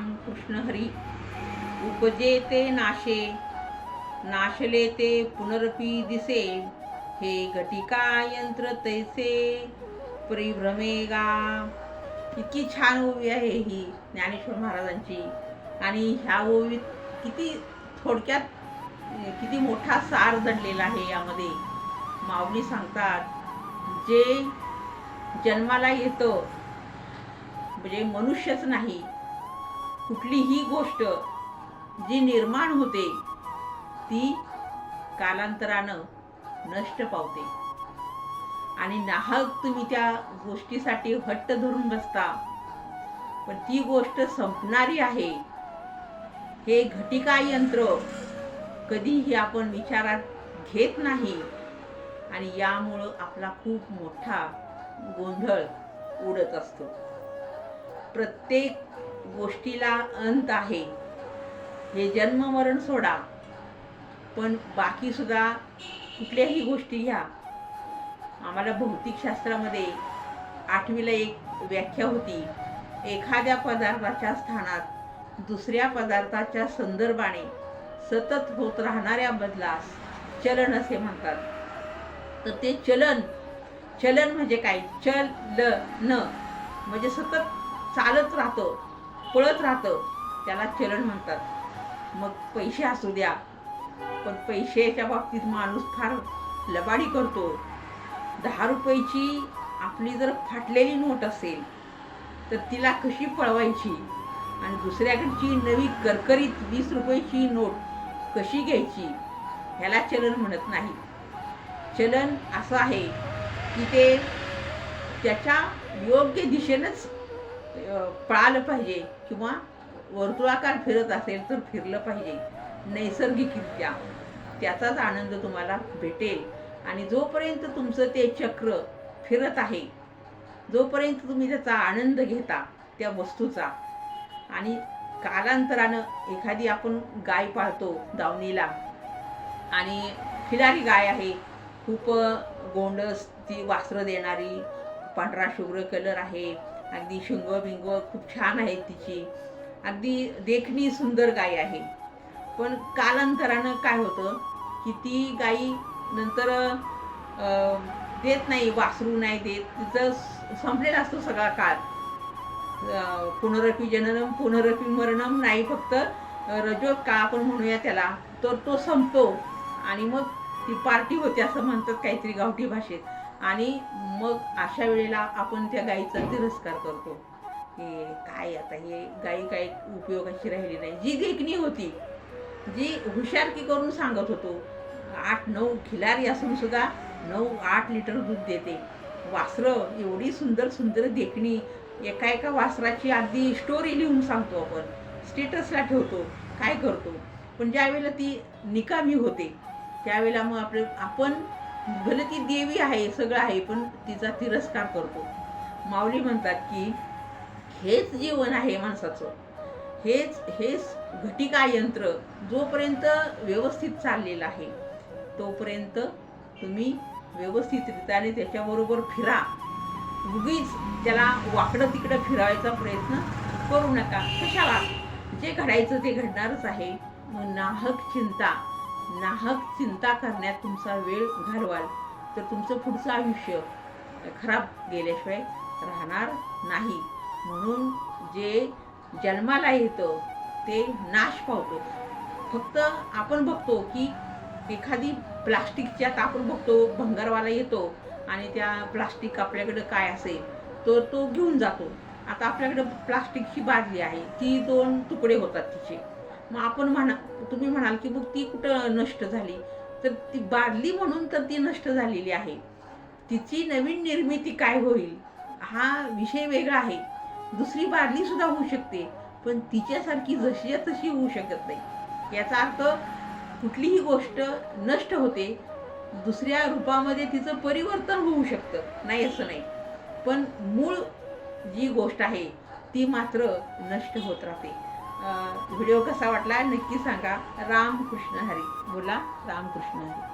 राम कृष्ण हरी. उपजे ते नाशे नाशले ते पुनरपी दिसे. हे घटिका यंत्र तैसे परिभ्रमेगा. इतकी छान ओवी आहे ही ज्ञानेश्वर महाराजांची. आणि ह्या ओवीत किती थोडक्यात किती मोठा सार दडलेला आहे यामध्ये. माऊली सांगतात जे जन्माला येतं म्हणजे मनुष्यच नाही कुठलीही गोष्ट जी निर्माण होते ती कालांतरानं नष्ट पावते. आणि नाहक तुम्ही त्या गोष्टीसाठी हट्ट धरून बसता. पण ती गोष्ट संपणारी आहे. हे घटिका यंत्र कधीही आपण विचारात घेत नाही. आणि यामुळं आपला खूप मोठा गोंधळ उडत असतो. प्रत्येक गोष्टीला अंत आहे. हे जन्ममरण सोडा. पण बाकीसुद्धा कुठल्याही गोष्टी घ्या. आम्हाला भौतिकशास्त्रामध्ये आठवीला एक व्याख्या होती. एखाद्या पदार्थाच्या स्थानात दुसऱ्या पदार्थाच्या संदर्भाने सतत होत राहणाऱ्या बदलास चलन असे म्हणतात. तर ते चलन चलन म्हणजे काय? चल ल न म्हणजे सतत चालत राहतं. पळत राहतं. त्याला चलन म्हणतात. मग पैसे असू द्या. पण पैशाच्या बाबतीत माणूस फार लबाडी करतो. दहा रुपयाची आपली जर फाटलेली नोट असेल तर तिला कशी पळवायची? आणि दुसऱ्याकडची नवी करकरीत वीस रुपयाची नोट कशी घ्यायची? ह्याला चलन म्हणत नाही. चलन असं आहे की ते त्याच्या योग्य दिशेनंच पळालं पाहिजे किंवा वर्तुळाकार फिरत असेल तर फिरलं पाहिजे. नैसर्गिकरित्या. त्याचाच आनंद तुम्हाला भेटेल. आणि जोपर्यंत तुमचं ते चक्र फिरत आहे जोपर्यंत तुम्ही त्याचा आनंद घेता त्या वस्तूचा. आणि कालांतरानं एखादी आपण गाय पाळतो दावणीला. आणि खिलारी गाय आहे खूप गोंडस ती वासरं देणारी पांढरा शुभ्र कलर आहे अगदी शिंग बिंग खूप छान आहे तिची. अगदी देखणी सुंदर गाय आहे. पण कालांतरानं काय होतं की ती गाई नंतर देत नाही वासरू नाही देत. तिचं संपलेला असतो सगळा काळ. पुनरपी जननम पुनरपी मरणम नाही फक्त अं, रजो का आपण म्हणूया त्याला. तर तो संपतो. आणि मग ती पार्टी होते असं म्हणतात काहीतरी गावठी भाषेत. आणि मग अशा वेळेला आपण त्या गाईचा तिरस्कार करतो. हे काय आता हे गाई काही उपयोगाची राहिली नाही. जी देखणी होती जी हुशारकी करून सांगत होतो आठ नऊ खिलारी असून सुद्धा नऊ आठ लिटर दूध देते. वासरं एवढी सुंदर सुंदर देखणी एका एका वासराची अगदी स्टोरी लिहून सांगतो आपण. स्टेटसला ठेवतो काय करतो. पण ज्यावेळेला ती निकामी होते त्यावेळेला मग आपलं आपण भले ती देवी आहे सगळं आहे पण तिचा तिरस्कार करतो. माऊली म्हणतात की हेच जीवन आहे माणसाचं. हेच हेच घटिका यंत्र जोपर्यंत व्यवस्थित चाललेलं आहे तोपर्यंत तुम्ही व्यवस्थितरित्याने त्याच्याबरोबर फिरा. उगीच त्याला वाकडं तिकडं फिरायचा प्रयत्न करू नका. कशाला? जे घडायचं ते घडणारच आहे. मग नाहक चिंता. नाहक चिंता करण्यात तुमचा वेळ घालवाल. तर तुमचं पुढचं आयुष्य खराब गेल्याशिवाय राहणार नाही. म्हणून जे जन्माला येतं ते नाश पावतो. फक्त आपण बघतो की एखादी प्लास्टिकच्या आता आपण बघतो भंगारवाला येतो आणि त्या प्लास्टिक आपल्याकडं काय असेल तर तो घेऊन जातो. आता आपल्याकडं प्लास्टिकची बादली आहे ती दोन तुकडे होतात तिचे. मग आपण म्हणा तुम्ही म्हणाल की मग ती कुठं नष्ट झाली? तर ती बादली म्हणून तर ती नष्ट झालेली आहे. तिची नवीन निर्मिती काय होईल? हा विषय वेगळा आहे. दुसरी बादली सुद्धा होऊ शकते पण तिच्यासारखी जशी तशी होऊ शकत नाही. याचा अर्थ कुठलीही गोष्ट नष्ट होते दुसऱ्या रूपामध्ये तिचं परिवर्तन होऊ शकतं. नाही असं नाही. पण मूळ जी गोष्ट आहे ती मात्र नष्ट होत राहते. व्हिडिओ कसा वाटला नक्की सांगा. राम कृष्ण हरी. बोला राम कृष्ण हरी.